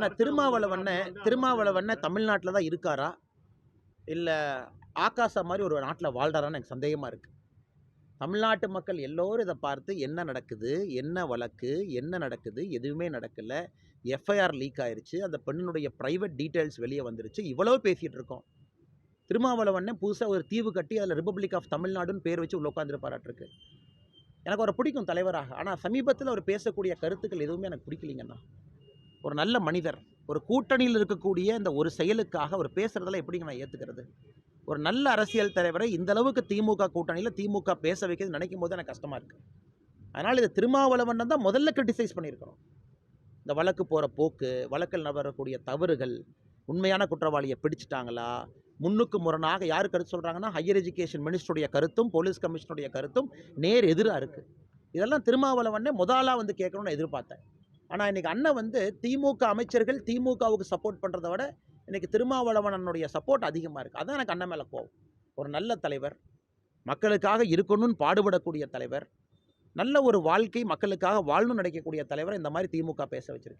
நான் திருமாவளவண்ண திருமாவளவண்ண தமிழ்நாட்டில் தான் இருக்காரா? இல்லை ஆகாசா மாதிரி ஒரு நாட்டில் வாழ்றாரான்னு எனக்கு சந்தேகமாக இருக்குது தமிழ்நாட்டு மக்கள் எல்லோரும் இதை பார்த்து என்ன நடக்குது என்ன வழக்கு என்ன நடக்குது எதுவுமே நடக்கலை. எஃப்ஐஆர் லீக் ஆயிடுச்சு அந்த பெண்ணினுடைய ப்ரைவேட் டீட்டெயில்ஸ் வெளியே வந்துருச்சு. இவ்வளோ பேசிகிட்டு இருக்கோம். திருமாவளவண்ணன் புதுசாக ஒரு தீவு கட்டி அதில் ரிப்பப்ளிக் ஆஃப் தமிழ்நாடுன்னு பேர் வச்சு உள்ள உட்காந்துருப்பாராட்டிருக்கு எனக்கு அவரை பிடிக்கும் தலைவராக. ஆனால் சமீபத்தில் அவர் பேசக்கூடிய கருத்துக்கள் எதுவுமே எனக்கு பிடிக்கலிங்கண்ணா. ஒரு நல்ல மனிதர் ஒரு கூட்டணியில் இருக்கக்கூடிய இந்த ஒரு செயலுக்காக அவர் பேசுகிறதெல்லாம் எப்படிங்க நான் ஏற்றுக்கிறது ஒரு நல்ல அரசியல் தலைவரை இந்த அளவுக்கு திமுக கூட்டணியில் திமுக பேச வைக்கிறது நினைக்கும் போது எனக்கு கஷ்டமாக இருக்குது அதனால் இது திருமாவளவன் தான் முதல்ல கிரிட்டிசைஸ் பண்ணியிருக்கிறோம் இந்த வழக்கு போகிற போக்கு வழக்கில் நபரக்கூடிய தவறுகள் உண்மையான குற்றவாளியை பிடிச்சிட்டாங்களா முன்னுக்கு முரணாக யார் கருத்து சொல்கிறாங்கன்னா ஹையர் எஜுகேஷன் மினிஸ்டருடைய கருத்தும் போலீஸ் கமிஷனுடைய கருத்தும் நேர் எதிராக இருக்குது இதெல்லாம் திருமாவளவனே முதலாக வந்து கேட்கணும்னு எதிர்பார்த்தேன். ஆனால் இன்றைக்கி அண்ணன் வந்து திமுக அமைச்சர்கள் திமுகவுக்கு சப்போர்ட் பண்ணுறத விட இன்றைக்கி திருமாவளவன் அண்ணனுடைய சப்போர்ட் அதிகமாக இருக்குது அதான் எனக்கு அண்ணன் மேலே கோவம். ஒரு நல்ல தலைவர் மக்களுக்காக இருக்கணும்னு பாடுபடக்கூடிய தலைவர் நல்ல ஒரு வாழ்க்கை மக்களுக்காக வாழணும்னு நினைக்கக்கூடிய தலைவர் இந்த மாதிரி திமுக பேச வச்சிருக்கு.